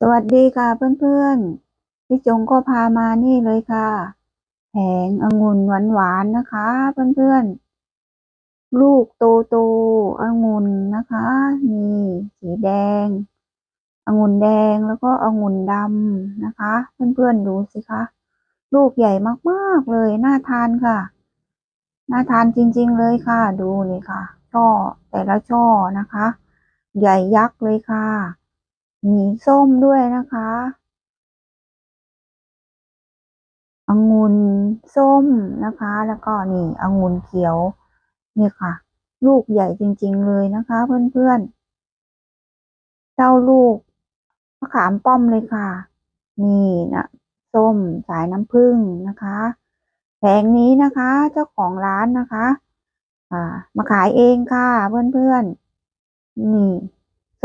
สวัสดีค่ะเพื่อนๆ พี่จงก็พามานี่เลยค่ะแผงองุ่นหวานๆนะคะ เพื่อนๆ ลูกโตๆองุ่นนะคะนี่สีแดงองุ่นแดงแล้วก็องุ่นดำนะคะ เพื่อนๆดูสิคะลูกใหญ่มากๆเลยน่าทานค่ะน่าทานจริงๆเลยค่ะ ดูนี่ค่ะ ช่อแต่ละช่อนะคะ ใหญ่ยักษ์เลยค่ะ มีส้มด้วยนะคะองุ่นส้มนะคะ แล้วก็นี่องุ่นเขียว นี่ค่ะ ลูกใหญ่จริง ๆ เลยนะคะ เพื่อนๆเจ้าลูกมะขามป้อมเลยค่ะ นี่นะส้มสายน้ำผึ้งนะคะแผงนี้นะคะ เจ้าของร้านนะคะ อ่า มาขายเองค่ะ เพื่อนๆนี่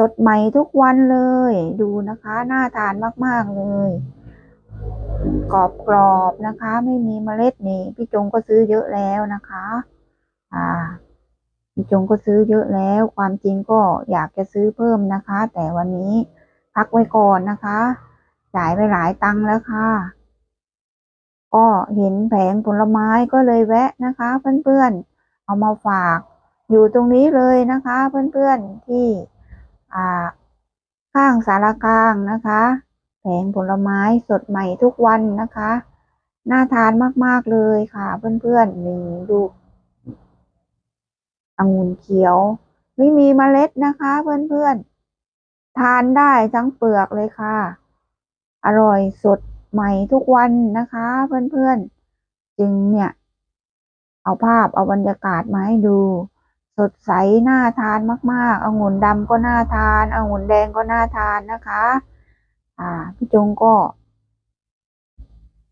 ดใหม่ทุกวันเลย ดูนะคะน่าทานมากๆเลย กรอบกรอบนะคะ ไม่มีเมล็ดนี่พี่จงก็ซื้อเยอะแล้วนะคะ อ่า พี่จงก็ซื้อเยอะแล้ว ความจริงก็อยากจะซื้อเพิ่มนะคะ แต่วันนี้พักไว้ก่อนนะคะจ่ายไปหลายตังค์แล้วค่ะ ก็เห็นแผงผลไม้ก็เลยแวะนะคะ เพื่อนๆ เอามาฝากอยู่ตรงนี้เลยนะคะ เพื่อนๆที่ ข้างสารกลางนะคะ แผงผลไม้สดใหม่ทุกวันนะคะ น่าทานมากๆเลยค่ะ เพื่อนๆนี่ดูองุ่นเขียว ไม่มีเมล็ดนะคะ เพื่อนๆ ทานได้ทั้งเปลือกเลยค่ะ อร่อยสดใหม่ทุกวันนะคะ เพื่อนๆ จึงเนี่ย เอาภาพเอาบรรยากาศมาให้ดู ดใสน่าทานมากๆองุ่นดำก็น่าทานองุ่นแดงก็น่าทานนะคะ อ่า พี่จงก็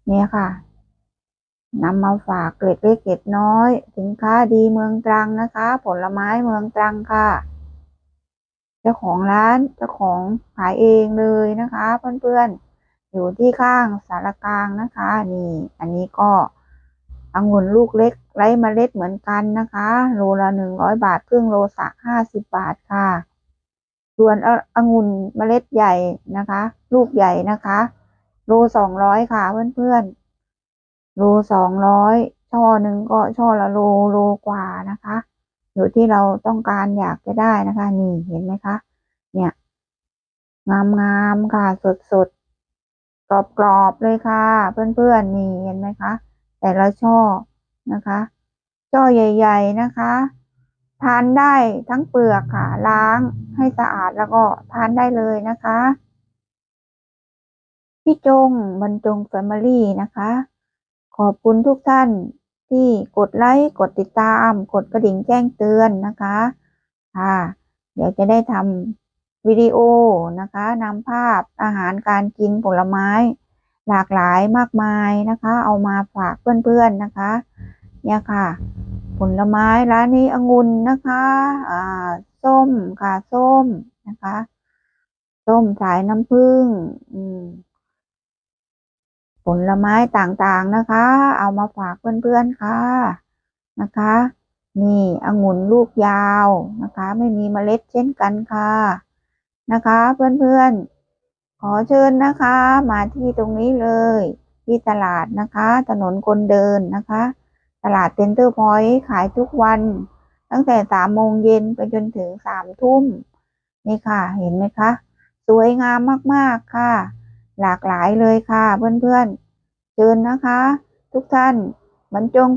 เนี่ยค่ะนำมาฝากเกล็ดเล็กเกล็ดน้อย สินค้าดีเมืองตรังนะคะ ผลไม้เมืองตรังค่ะ เจ้าของร้านเจ้าของขายเองเลยนะคะ เพื่อนๆ อยู่ที่ข้างสารกลางนะคะ นี่ อันนี้ก็ องุ่นลูกเล็กไร้เมล็ดเหมือนกันนะคะ โลละหนึ่งร้อยบาทครึ่งโลสักห้าสิบบาทค่ะ ส่วนองุ่นเมล็ดใหญ่นะคะ ลูกใหญ่นะคะ โลสองร้อยค่ะเพื่อนๆ โลสองร้อยช่อหนึ่งก็ช่อละโลโลกว่านะคะ อยู่ที่เราต้องการอยากจะได้นะคะ นี่เห็นไหมคะ เนี่ย งามงามค่ะสดสดกรอบกรอบเลยค่ะ เพื่อนๆนี่เห็นไหมคะ แต่ละช่อนะคะ ช่อใหญ่ ๆนะคะ ทานได้ทั้งเปลือกค่ะ ล้างให้สะอาดแล้วก็ทานได้เลยนะคะ พี่จงบรรจงแฟมิลี่นะคะ ขอบคุณทุกท่านที่กดไลค์กดติดตาม กดกระดิ่งแจ้งเตือนนะคะค่ะเดี๋ยวจะได้ทำวิดีโอนะคะนำภาพอาหารการกินผลไม้ หลากหลายมากมายนะคะ เอามาฝากเพื่อนๆนะคะ เนี่ยค่ะ ผลไม้ร้านนี้องุ่นนะคะอ่าส้มค่ะส้มนะคะส้มสายน้ำผึ้งอืมผลไม้ต่างๆนะคะ เอามาฝากเพื่อนๆค่ะนะคะ นี่องุ่นลูกยาวนะคะ ไม่มีเมล็ดเช่นกันค่ะนะคะ เพื่อนๆ ขอเชิญนะคะ มาที่ตรงนี้เลย ที่ตลาดนะคะ ถนนคนเดินนะคะ ตลาดเซ็นเตอร์พอยต์ขายทุกวัน ตั้งแต่สามโมงเย็นไปจนถึงสามทุ่มนี่ค่ะเห็นไหมคะ สวยงามมากๆค่ะ หลากหลายเลยค่ะเพื่อนๆเชิญนะคะ ทุกท่านบรรจง